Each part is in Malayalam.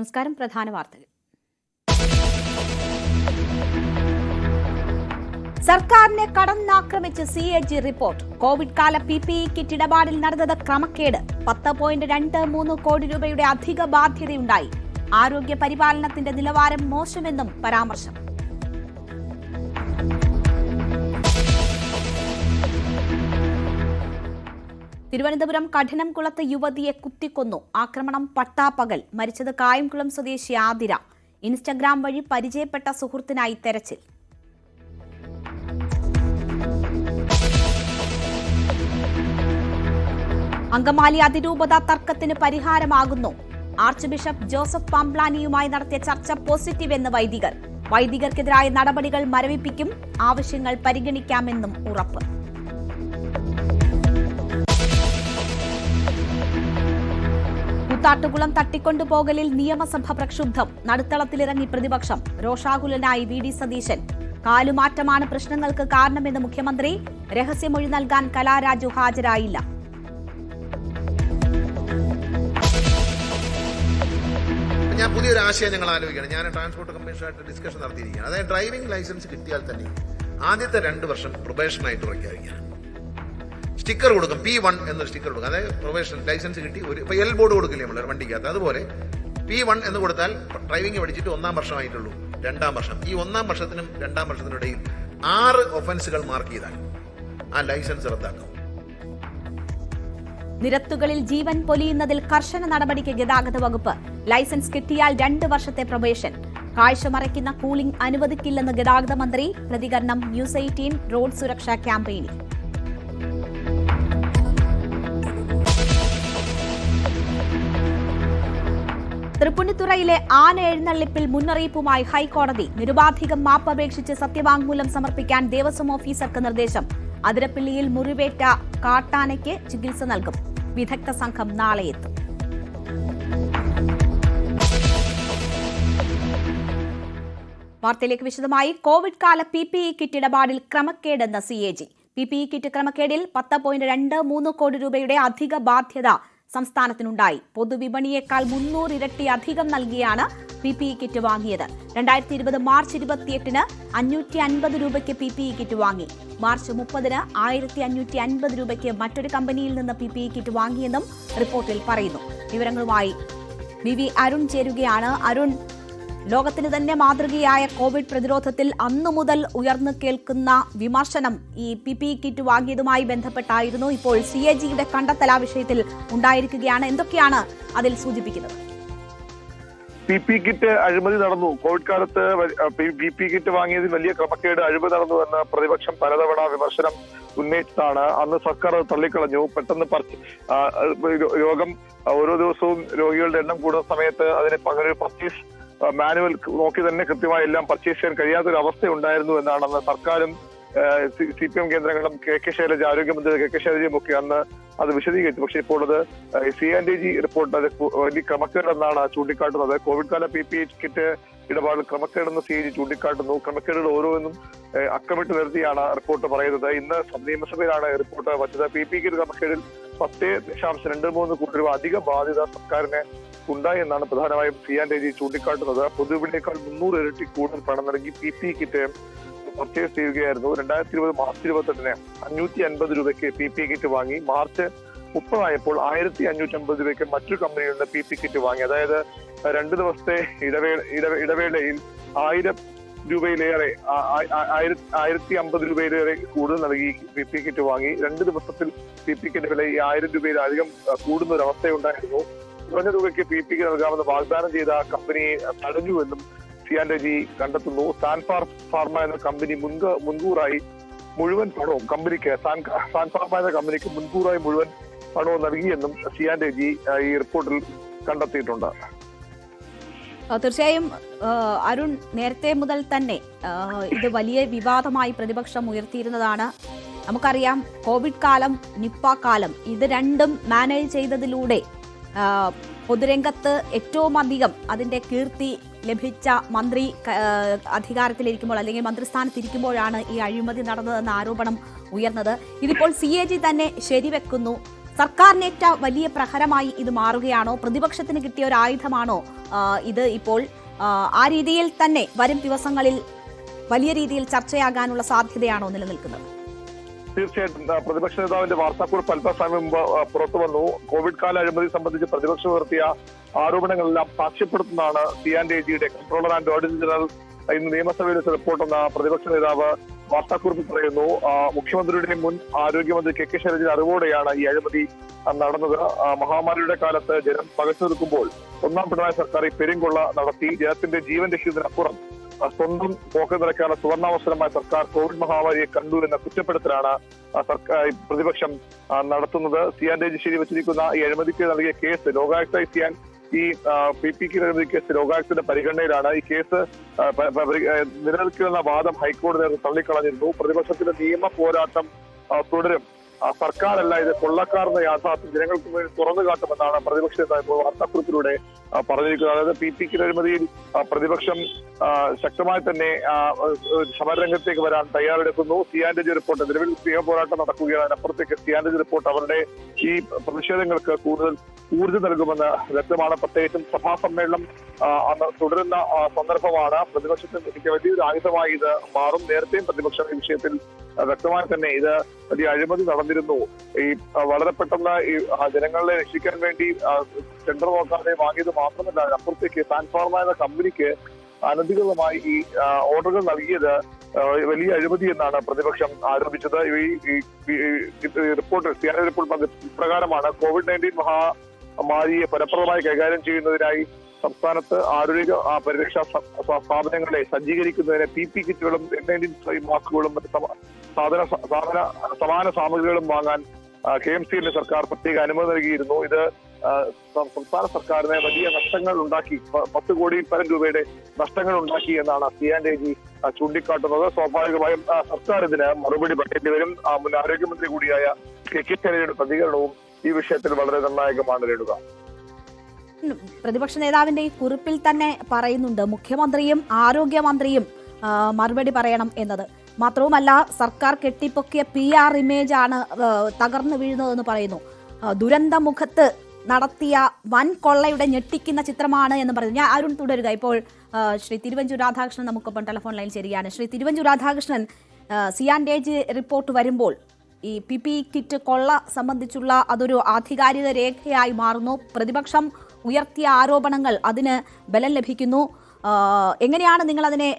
നമസ്കാരം പ്രധാന വാർത്തകൾ. സർക്കാരിനെ കടന്നാക്രമിച്ച് C A G report. Covid കാല പി പി ഇ കിറ്റ് ഇടപാടിൽ നടന്നത് ക്രമക്കേട്. പത്ത് പോയിന്റ് രണ്ട് മൂന്ന് കോടി രൂപയുടെ അധിക ബാധ്യതയുണ്ടായി. ആരോഗ്യ പരിപാലനത്തിന്റെ നിലവാരം മോശമെന്നും പരാമർശം. തിരുവനന്തപുരം കഠിനംകുളത്ത് യുവതിയെ കുത്തിക്കൊന്നു. ആക്രമണം പട്ടാപ്പകൽ. മരിച്ചത് കായംകുളം സ്വദേശി ആതിര. ഇൻസ്റ്റഗ്രാം വഴി പരിചയപ്പെട്ട സുഹൃത്തിനായി തെരച്ചിൽ. അങ്കമാലി അതിരൂപത തർക്കത്തിന് പരിഹാരമാകുന്നു. ആർച്ച് ബിഷപ്പ് ജോസഫ് പാംപ്ലാനിയുമായി നടത്തിയ ചർച്ച പോസിറ്റീവ് എന്ന് വൈദികർ. വൈദികർക്കെതിരായ നടപടികൾ മരവിപ്പിക്കും. ആവശ്യങ്ങൾ പരിഗണിക്കാമെന്നും ഉറപ്പ്. കൂത്താട്ടുകുളം തട്ടിക്കൊണ്ടുപോകലിൽ നിയമസഭ പ്രക്ഷുബ്ധം. നടുത്തളത്തിലിറങ്ങി പ്രതിപക്ഷം. രോഷാകുലനായി വി ഡി സതീശൻ. കാലുമാറ്റമാണ് പ്രശ്നങ്ങൾക്ക് കാരണമെന്ന് മുഖ്യമന്ത്രി. രഹസ്യമൊഴി നൽകാൻ കലാരാജു ഹാജരായില്ല. ഞാൻ പുതിയൊരു ആശയം ഞങ്ങൾ ആലോചിക്കുകയാണ്. ഞാൻ ട്രാൻസ്പോർട്ട് കമ്മീഷനായിട്ട് ഡിസ്കഷൻ നടത്തിയിരിക്കുകയാണ്. അതായത് ഡ്രൈവിംഗ് ലൈസൻസ് കിട്ടിയാൽ തന്നെ ആദ്യത്തെ രണ്ട് വർഷം പ്രൊബേഷനായിട്ട് പ്രഖ്യാപിക്കണം സ്റ്റിക്കർ കൊടുക്കും. പി വൺ എന്നൊരു സ്റ്റിക്കർ കൊടുക്കും. അതായത് പ്രൊഫഷണൽ ലൈസൻസ് കിട്ടി ഒരു ഇപ്പൊ എൽ ബോർഡ് കൊടുക്കില്ലേ നമ്മൾ വണ്ടിക്കകത്ത്? അതുപോലെ പി വൺ എന്ന് കൊടുത്താൽ ഡ്രൈവിംഗ് പഠിച്ചിട്ട് ഒന്നാം വർഷമായിട്ടുള്ളൂ. രണ്ടാം വർഷം. ഈ ഒന്നാം വർഷത്തിനും രണ്ടാം വർഷത്തിനും ഇടയിൽ ആറ് ഒഫൻസുകൾ മാർക്ക് ചെയ്താൽ ആ ലൈസൻസ് റദ്ദാക്കും. നിരത്തുകളിൽ ജീവൻ പൊലിയുന്നതിൽ കർശന നടപടിക്ക് ഗതാഗത വകുപ്പ്. ലൈസൻസ് കിട്ടിയാൽ രണ്ട് വർഷത്തെ പ്രൊബേഷൻ കാഴ്ച മറയ്ക്കുന്ന കൂളിംഗ് അനുവദിക്കില്ലെന്ന് ഗതാഗത മന്ത്രി. പ്രതികരണം ന്യൂസ് എയ്റ്റീൻ റോഡ് സുരക്ഷാ ക്യാമ്പയിനിൽ. തൃപ്പുണിത്തുറയിലെ ആന എഴുന്നള്ളിപ്പിൽ മുന്നറിയിപ്പുമായി ഹൈക്കോടതി നിരുപാധികം മാപ്പപേക്ഷിച്ച് സത്യവാങ്മൂലം സമർപ്പിക്കാൻ ദേവസ്വം ഓഫീസർക്ക് നിർദ്ദേശം. അതിരപ്പിള്ളിയിൽ മുറിവേറ്റ കാട്ടാനയ്ക്ക് ചികിത്സ നൽകും. വിദഗ്ധ സംഘം നാളെ എത്തും. വാർത്തയിലേക്ക് വിശദമായി. കോവിഡ് കാല പി പി ഇ കിറ്റ് ഇടപാടിൽ ക്രമക്കേടെന്ന C A G. P P E kit ക്രമക്കേടിൽ പത്ത് പോയിന്റ് രണ്ട് മൂന്ന് കോടി രൂപയുടെ അധിക ബാധ്യത സംസ്ഥാനത്തിനുണ്ടായി. പൊതുവിപണിയേക്കാൾ മുന്നൂറ് ഇരട്ടി അധികം നൽകിയാണ് പി പി ഇ കിറ്റ് വാങ്ങിയത്. രണ്ടായിരത്തി ഇരുപത് മാർച്ച് ഇരുപത്തിയെട്ടിന് അഞ്ഞൂറ്റി അൻപത് രൂപയ്ക്ക് പി പി ഇ കിറ്റ് വാങ്ങി. മാർച്ച് മുപ്പതിന് ആയിരത്തി അഞ്ഞൂറ്റി അൻപത് രൂപയ്ക്ക് മറ്റൊരു കമ്പനിയിൽ നിന്ന് പി പി ഇ കിറ്റ് വാങ്ങിയെന്നും റിപ്പോർട്ടിൽ പറയുന്നു. വിവരങ്ങളുമായി വി വി അരുൺ ചേരുകയാണ്. അരുൺ ലോകത്തിന് തന്നെ മാതൃകയായ കോവിഡ് പ്രതിരോധത്തിൽ അന്നു മുതൽ ഉയർന്നു കേൾക്കുന്ന വിമർശനം ഈ പി പി കിറ്റ് വാങ്ങിയതുമായി ബന്ധപ്പെട്ടായിരുന്നു ഇപ്പോൾ സി എ ജിയുടെ കണ്ടെത്തൽ വിഷയത്തിൽ ഉണ്ടായിരിക്കുകയാണ്. എന്തൊക്കെയാണ് അതിൽ സൂചിപ്പിക്കുന്നത്? പി പി കിറ്റ് അഴിമതി നടന്നു. കോവിഡ് കാലത്ത് പി പി കിറ്റ് വാങ്ങിയതിൽ വലിയ ക്രമക്കേട് അഴിമതി നടന്നു എന്ന് പ്രതിപക്ഷം പലതവണ വിമർശനം ഉന്നയിച്ചതാണ്. അന്ന് സർക്കാർ തള്ളിക്കളഞ്ഞു. പെട്ടെന്ന് രോഗം ഓരോ ദിവസവും രോഗികളുടെ എണ്ണം കൂടുന്ന സമയത്ത് അതിന് പകരം പർച്ചേസ് മാനുവൽ നോക്കി തന്നെ കൃത്യമായി എല്ലാം പർച്ചേസ് ചെയ്യാൻ കഴിയാത്തൊരു അവസ്ഥ ഉണ്ടായിരുന്നു എന്നാണ് അന്ന് സർക്കാരും സി പി എം കേന്ദ്രങ്ങളും കെ കെ ശൈലജ ആരോഗ്യമന്ത്രി കെ കെ ശൈലജയും ഒക്കെ അന്ന് അത് വിശദീകരിച്ചു. പക്ഷേ ഇപ്പോൾ അത് സി ആൻഡ് ജി റിപ്പോർട്ട് അത് വലിയ ക്രമക്കേടെന്നാണ് ചൂണ്ടിക്കാട്ടുന്നത്. കോവിഡ് കാല പി പി കിറ്റ് ഇടപാടിൽ ക്രമക്കേടെന്ന് ജി ചൂണ്ടിക്കാട്ടുന്നു. ക്രമക്കേടുകൾ ഓരോന്നും അക്കമിട്ട് നിർത്തിയാണ് റിപ്പോർട്ട് പറയുന്നത്. ഇന്ന് നിയമസഭയിലാണ് റിപ്പോർട്ട് വച്ചത്. പി പി കിറ്റ് ക്രമക്കേടിൽ പത്ത് ദശാംശം രണ്ട് മൂന്ന് കോടി രൂപ അധിക ബാധ്യത സർക്കാരിന് ഉണ്ടായി എന്നാണ് പ്രധാനമായും സി ആൻഡ് ജി ചൂണ്ടിക്കാട്ടുന്നത്. പൊതുവിനേക്കാൾ മുന്നൂറ് ഇരട്ടി കൂടുതൽ പണം നൽകി പി പി കിറ്റ് പർച്ചേസ് ചെയ്യുകയായിരുന്നു. രണ്ടായിരത്തി ഇരുപത് മാർച്ച് ഇരുപത്തെട്ടിന് അഞ്ഞൂറ്റി അൻപത് രൂപയ്ക്ക് പി പി കിറ്റ് വാങ്ങി. മാർച്ച് മുപ്പതായപ്പോൾ ആയിരത്തി അഞ്ഞൂറ്റി അമ്പത് രൂപയ്ക്ക് മറ്റൊരു കമ്പനിയിൽ നിന്ന് പി പി കിറ്റ് വാങ്ങി. അതായത് രണ്ട് ദിവസത്തെ ഇടവേള ഇടവേളയിൽ ആയിരം രൂപയിലേറെ ആയിരത്തി അമ്പത് രൂപയിലേറെ കൂടുതൽ നൽകി പി പി കിറ്റ് വാങ്ങി. രണ്ട് ദിവസത്തിൽ പി പി കിറ്റ് വില ഈ ആയിരം രൂപയിലധികം കൂടുന്ന ഒരു അവസ്ഥയുണ്ടായിരുന്നു കുറഞ്ഞ തുകയ്ക്ക് പി പി കിറ്റ് നൽകാമെന്ന് വാഗ്ദാനം ചെയ്ത കമ്പനിയെ തടഞ്ഞുവെന്നും സിയാൻഡജി കണ്ടെത്തുന്നു. സാൻഫാർ ഫാർമ എന്ന കമ്പനി മുൻകൂറായി മുഴുവൻ പണവും കമ്പനിക്ക് സാൻഫാർമ സാൻ എന്ന കമ്പനിക്ക് മുൻകൂറായി മുഴുവൻ പണവും നൽകിയെന്നും സിയാൻ രജി ഈ റിപ്പോർട്ടിൽ കണ്ടെത്തിയിട്ടുണ്ട്. തീർച്ചയായും അരുൺ നേരത്തെ മുതൽ തന്നെ ഇത് വലിയ വിവാദമായി പ്രതിപക്ഷം ഉയർത്തിയിരുന്നതാണ്. നമുക്കറിയാം കോവിഡ് കാലം നിപ്പ കാലം ഇത് രണ്ടും മാനേജ് ചെയ്തതിലൂടെ പൊതുരംഗത്ത് ഏറ്റവും അധികം അതിന്റെ കീർത്തി ലഭിച്ച മന്ത്രി അധികാരത്തിലിരിക്കുമ്പോൾ അല്ലെങ്കിൽ മന്ത്രിസ്ഥാനത്തിരിക്കുമ്പോഴാണ് ഈ അഴിമതി നടന്നതെന്ന ആരോപണം ഉയർന്നത്. ഇതിപ്പോൾ സി എ ജി തന്നെ ശരിവെക്കുന്നു. സർക്കാരിനേറ്റ വലിയ പ്രഹരമായി ഇത് മാറുകയാണോ? പ്രതിപക്ഷത്തിന് കിട്ടിയ ഒരു ആയുധമാണോ ഇത് ഇപ്പോൾ ആ, രീതിയിൽ തന്നെ വരും ദിവസങ്ങളിൽ വലിയ രീതിയിൽ ചർച്ചയാകാനുള്ള സാധ്യതയാണോ നിലനിൽക്കുന്നത്? തീർച്ചയായിട്ടും. പ്രതിപക്ഷ നേതാവിന്റെ വാർത്താക്കുറിപ്പ് അല്പസമയം മുമ്പ് പുറത്തു വന്നു. കോവിഡ് കാല അഴിമതി സംബന്ധിച്ച് പ്രതിപക്ഷം ഉയർത്തിയ ആരോപണങ്ങളെല്ലാം സാക്ഷ്യപ്പെടുത്തുന്നതാണ് സി ആൻഡ് എ ജിയുടെ കൺട്രോളർ ആൻഡ് ഓഡിറ്റർ ജനറൽ. ഇന്ന് നിയമസഭയിൽ റിപ്പോർട്ടെന്ന പ്രതിപക്ഷ നേതാവ് വാർത്താക്കുറിപ്പ് പറയുന്നു. മുഖ്യമന്ത്രിയുടെ മുൻ ആരോഗ്യമന്ത്രി കെ കെ ശൈലജയുടെ അറിവോടെയാണ് ഈ അഴിമതി നടന്നത്. മഹാമാരിയുടെ കാലത്ത് ജനം പകച്ചു നിൽക്കുമ്പോൾ ഒന്നാം പിണറായി സർക്കാർ ഈ പെരുങ്കൊള്ള നടത്തി ജനത്തിന്റെ ജീവൻ രക്ഷിക്കുന്നതിനപ്പുറം സ്വന്തം പോക്ക് നിറയ്ക്കാനുള്ള സുവർണാവസരമായ സർക്കാർ കോവിഡ് മഹാമാരിയെ കണ്ടു എന്ന കുറ്റപ്പെടുത്തലാണ് സർക്കാർ പ്രതിപക്ഷം നടത്തുന്നത്. സിയാൻ രജിശ്ശേരി വെച്ചിരിക്കുന്ന ഈ അഴിമതിക്ക് നൽകിയ കേസ് ലോകായുക്ത സിയാൻ ഈ പി പി കെ അഴിമതി കേസ് രോഗാക്തിന്റെ പരിഗണനയിലാണ്. ഈ കേസ് നിലനിൽക്കുന്ന വാദം ഹൈക്കോടതി തള്ളിക്കളഞ്ഞിരുന്നു. പ്രതിപക്ഷത്തിന്റെ നിയമ പോരാട്ടം തുടരും. സർക്കാരല്ല ഇത് കൊള്ളക്കാരെന്ന യാഥാർത്ഥ്യം. ജനങ്ങൾക്ക് വേണ്ടി തുറന്നു കാട്ടുമെന്നാണ് പ്രതിപക്ഷ നേതാവ് വാർത്താക്കുറിപ്പിലൂടെ പറഞ്ഞിരിക്കുന്നത്. അതായത് പി പി കെ അഴിമതിയിൽ പ്രതിപക്ഷം ശക്തമായി തന്നെ സമരരംഗത്തേക്ക് വരാൻ തയ്യാറെടുക്കുന്നു. സിയാൻഡജി റിപ്പോർട്ട് നിലവിൽ പോരാട്ടം നടക്കുകയാണ്. അതിനപ്പുറത്തേക്ക് സിയാൻഡജി റിപ്പോർട്ട് അവരുടെ ഈ പ്രതിഷേധങ്ങൾക്ക് കൂടുതൽ ഊർജം നൽകുമെന്ന് വ്യക്തമാണ്. പ്രത്യേകിച്ചും സഭാ സമ്മേളനം തുടരുന്ന സന്ദർഭമാണ്. പ്രതിപക്ഷത്തിന് എനിക്ക് വലിയൊരു ആയുധമായി ഇത് മാറും. നേരത്തെയും പ്രതിപക്ഷം ഈ വിഷയത്തിൽ വ്യക്തമായി തന്നെ ഇത് വലിയ അഴിമതി നടന്നിരുന്നു ഈ വളരെ പെട്ടെന്ന് ഈ ജനങ്ങളെ രക്ഷിക്കാൻ വേണ്ടി ടെൻഡർ നോക്കാതെ വാങ്ങിയത് മാത്രമല്ല അപ്പുറത്തേക്ക് സാൻഫാർമ എന്ന കമ്പനിക്ക് അനധികൃതമായി ഈ ഓർഡറുകൾ നൽകിയത് വലിയ അഴിമതി എന്നാണ് പ്രതിപക്ഷം ആരോപിച്ചത്. ഈ റിപ്പോർട്ട് സി റിപ്പോർട്ട് ഇപ്രകാരമാണ്. കോവിഡ് നയന്റീൻ മഹാമാരിയെ ഫലപ്രദമായി കൈകാര്യം ചെയ്യുന്നതിനായി സംസ്ഥാനത്ത് ആരോഗ്യ പരിരക്ഷാ സ്ഥാപനങ്ങളെ സജ്ജീകരിക്കുന്നതിന് പി പി കിറ്റുകളും നയന്റീൻ മാസ്കുകളും മറ്റ് സാധന സാധന സമാന സാമഗ്രികളും വാങ്ങാൻ കെ എം സിയിലെ സർക്കാർ പ്രത്യേക അനുമതി നൽകിയിരുന്നു. ഇത് സംസ്ഥാന സർക്കാരിന് വലിയ നഷ്ടങ്ങൾ ഉണ്ടാക്കി. പത്ത് കോടി പരം രൂപയുടെ നഷ്ടങ്ങൾ ഉണ്ടാക്കി എന്നാണ് സി ആൻഡ് എ ജി ചൂണ്ടിക്കാട്ടുന്നത്. സ്വാഭാവികമായും സർക്കാർ ഇതിന് മറുപടി പറയേണ്ടി വരും. മുൻ ആരോഗ്യമന്ത്രി കൂടിയായ കെ കെ ശൈലയുടെ പ്രതികരണവും ഈ വിഷയത്തിൽ വളരെ നിർണായകമാണ് രേണുക പ്രതിപക്ഷ നേതാവിന്റെ ഈ കുറിപ്പിൽ തന്നെ പറയുന്നുണ്ട്. മുഖ്യമന്ത്രിയും ആരോഗ്യമന്ത്രിയും മറുപടി പറയണം എന്നത്. മാത്രവുമല്ല സർക്കാർ കെട്ടിപ്പൊക്കിയ പി ആർ ഇമേജ് ആണ് തകർന്നു വീഴുന്നതെന്ന് പറയുന്നു. ദുരന്ത ദുരന്തമുഖത്ത് നടത്തിയ വൻ കൊള്ളയുടെ ഞെട്ടിക്കുന്ന ചിത്രമാണ് എന്ന് പറയുന്നു. ഞാൻ അരുൺ തുടരുക. ഇപ്പോൾ ശ്രീ തിരുവഞ്ചൂർ രാധാകൃഷ്ണൻ നമുക്കൊപ്പം ടെലിഫോൺ ലൈൻ ചെയ്യുകയാണ് Shri Thiruvanchoor Radhakrishnan C and A G report വരുമ്പോൾ ഈ പി പി കിറ്റ് കൊള്ള സംബന്ധിച്ചുള്ള അതൊരു ആധികാരിക രേഖയായി മാറുന്നു. പ്രതിപക്ഷം ഉയർത്തിയ ആരോപണങ്ങൾ അതിന് ബലം ലഭിക്കുന്നു. എങ്ങനെയാണ് നിങ്ങൾ അതിനെ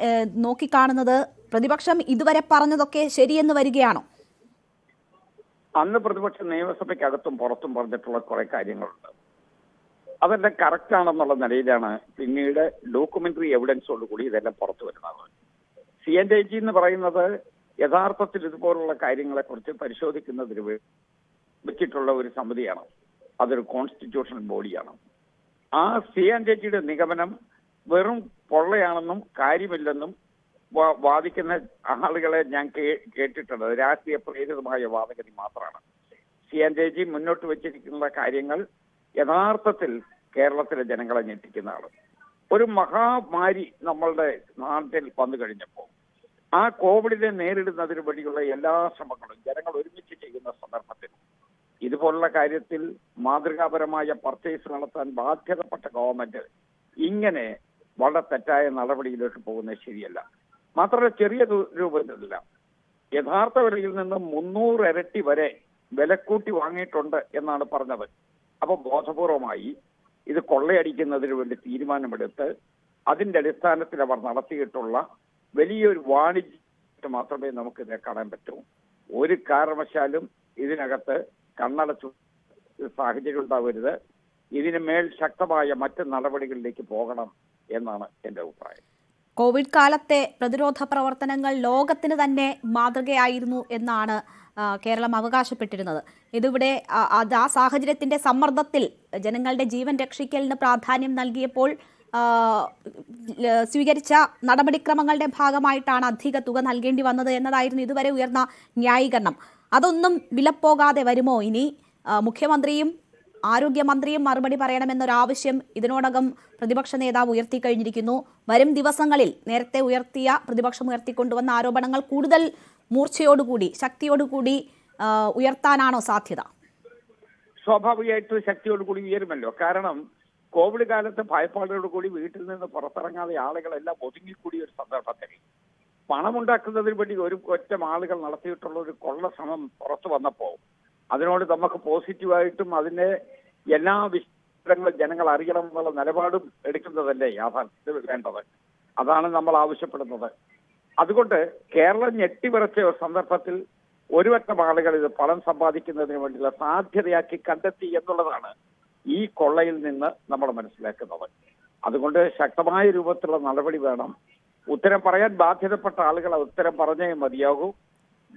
നോക്കിക്കാണുന്നത്? പ്രതിപക്ഷം ഇതുവരെ പറഞ്ഞതൊക്കെ ശരിയെന്ന് വരികയാണോ? അന്ന് പ്രതിപക്ഷം നിയമസഭയ്ക്കകത്തും പുറത്തും പറഞ്ഞിട്ടുള്ള കുറെ കാര്യങ്ങളുണ്ട്. അതെല്ലാം കറക്റ്റ് ആണെന്നുള്ള നിലയിലാണ് പിന്നീട് ഡോക്യുമെന്ററി എവിഡൻസോട് കൂടി ഇതെല്ലാം പുറത്തു വരുന്നത്. സി എൻ ജി എന്ന് പറയുന്നത് യഥാർത്ഥത്തിൽ ഇതുപോലുള്ള കാര്യങ്ങളെ കുറിച്ച് പരിശോധിക്കുന്നതിന് വെച്ചിട്ടുള്ള ഒരു സമിതിയാണ്. അതൊരു കോൺസ്റ്റിറ്റ്യൂഷണൽ ബോഡിയാണ്. ആ സി എൻ ജിയുടെ നിഗമനം വെറും പൊള്ളയാണെന്നും കാര്യമില്ലെന്നും വാദിക്കുന്ന ആളുകളെ ഞാൻ കേട്ടിട്ടുണ്ട്. രാഷ്ട്രീയ പ്രേരിതമായ വാദഗതി മാത്രമാണ്. സി എൻ ജെ മുന്നോട്ട് വെച്ചിരിക്കുന്ന കാര്യങ്ങൾ യഥാർത്ഥത്തിൽ കേരളത്തിലെ ജനങ്ങളെ ഞെട്ടിക്കുന്നതാണ് ഒരു മഹാമാരി നമ്മളുടെ നാട്ടിൽ വന്നു കഴിഞ്ഞപ്പോൾ ആ കോവിഡിനെ നേരിടുന്നതിന് വേണ്ടിയുള്ള എല്ലാ ശ്രമങ്ങളും ജനങ്ങൾ ഒരുമിച്ച് ചെയ്യുന്ന സന്ദർഭത്തിൽ ഇതുപോലുള്ള കാര്യത്തിൽ മാതൃകാപരമായ പർച്ചേസ് നടത്താൻ ബാധ്യതപ്പെട്ട ഗവൺമെന്റ് ഇങ്ങനെ വളരെ തെറ്റായ നടപടിയിലേക്ക് പോകുന്നത് ശരിയല്ല. മാത്രമല്ല ചെറിയ രൂപത്തിലല്ല. യഥാർത്ഥ വിലയിൽ നിന്ന് മുന്നൂറ് ഇരട്ടി വരെ വിലക്കൂട്ടി വാങ്ങിയിട്ടുണ്ട് എന്നാണ് പറഞ്ഞത്. അപ്പൊ ബോധപൂർവമായി ഇത് കൊള്ളയടിക്കുന്നതിന് വേണ്ടി തീരുമാനമെടുത്ത് അതിന്റെ അടിസ്ഥാനത്തിൽ അവർ നടത്തിയിട്ടുള്ള വലിയൊരു വാണിജ്യം മാത്രമേ നമുക്ക് ഇതിനെ കാണാൻ പറ്റൂ. ഒരു കാരണവശാലും ഇതിനകത്ത് കണ്ണടച്ചു സാഹചര്യം ഉണ്ടാവരുത്. ഇതിന് മേൽ ശക്തമായ മറ്റ് നടപടികളിലേക്ക് പോകണം എന്നാണ് എന്റെ അഭിപ്രായം. കോവിഡ് കാലത്തെ പ്രതിരോധ പ്രവർത്തനങ്ങൾ ലോകത്തിന് തന്നെ മാതൃകയായിരുന്നു എന്നാണ് കേരളം അവകാശപ്പെട്ടിരുന്നത്. ഇതിവിടെ അത് ആ സാഹചര്യത്തിന്റെ സമ്മർദ്ദത്തിൽ ജനങ്ങളുടെ ജീവൻ രക്ഷിക്കലിന് പ്രാധാന്യം നൽകിയപ്പോൾ സ്വീകരിച്ച നടപടിക്രമങ്ങളുടെ ഭാഗമായിട്ടാണ് അധിക തുക നൽകേണ്ടി വന്നത് എന്നതായിരുന്നു ഇതുവരെ ഉയർന്ന ന്യായീകരണം. അതൊന്നും വിലപ്പോകാതെ വരുമോ ഇനി? മുഖ്യമന്ത്രിയും ആരോഗ്യമന്ത്രിയും മറുപടി പറയണമെന്നൊരാവശ്യം ഇതിനോടകം പ്രതിപക്ഷ നേതാവ് ഉയർത്തിക്കഴിഞ്ഞിരിക്കുന്നു. വരും ദിവസങ്ങളിൽ നേരത്തെ ഉയർത്തിയ പ്രതിപക്ഷം ഉയർത്തിക്കൊണ്ടുവന്ന ആരോപണങ്ങൾ കൂടുതൽ മൂർച്ചയോടുകൂടി ശക്തിയോടുകൂടി ഉയർത്താനാണോ സാധ്യത? സ്വാഭാവികമായിട്ട് ശക്തിയോടുകൂടി ഉയരുമല്ലോ. കാരണം കോവിഡ് കാലത്ത് ഭയപ്പാടോട് കൂടി വീട്ടിൽ നിന്ന് പുറത്തിറങ്ങാതെ ആളുകളെല്ലാം ഒതുങ്ങിക്കൂടിയ ഒരു സന്ദർഭത്തിൽ പണമുണ്ടാക്കുന്നതിന് വേണ്ടി ഒരു ഒറ്റം ആളുകൾ നടത്തിയിട്ടുള്ള ഒരു കൊള്ള ശ്രമം പുറത്തു വന്നപ്പോ അതിനോട് നമുക്ക് പോസിറ്റീവായിട്ടും അതിനെ എല്ലാ വിശദങ്ങളും ജനങ്ങൾ അറിയണം എന്നുള്ള നിലപാടും എടുക്കുന്നതല്ലേ യാഥാർത്ഥ്യത്തിൽ വേണ്ടത്? അതാണ് നമ്മൾ ആവശ്യപ്പെടുന്നത്. അതുകൊണ്ട് കേരളം ഞെട്ടിവിറച്ച സന്ദർഭത്തിൽ ഒരു വട്ടം ആളുകൾ ഇത് പണം സമ്പാദിക്കുന്നതിന് വേണ്ടിയുള്ള സാധ്യതയാക്കി കണ്ടെത്തി എന്നുള്ളതാണ് ഈ കൊള്ളയിൽ നിന്ന് നമ്മൾ മനസ്സിലാക്കുന്നത്. അതുകൊണ്ട് ശക്തമായ രൂപത്തിലുള്ള നടപടി വേണം. ഉത്തരം പറയാൻ ബാധ്യതപ്പെട്ട ആളുകൾ ഉത്തരം പറഞ്ഞേ മതിയാകൂ.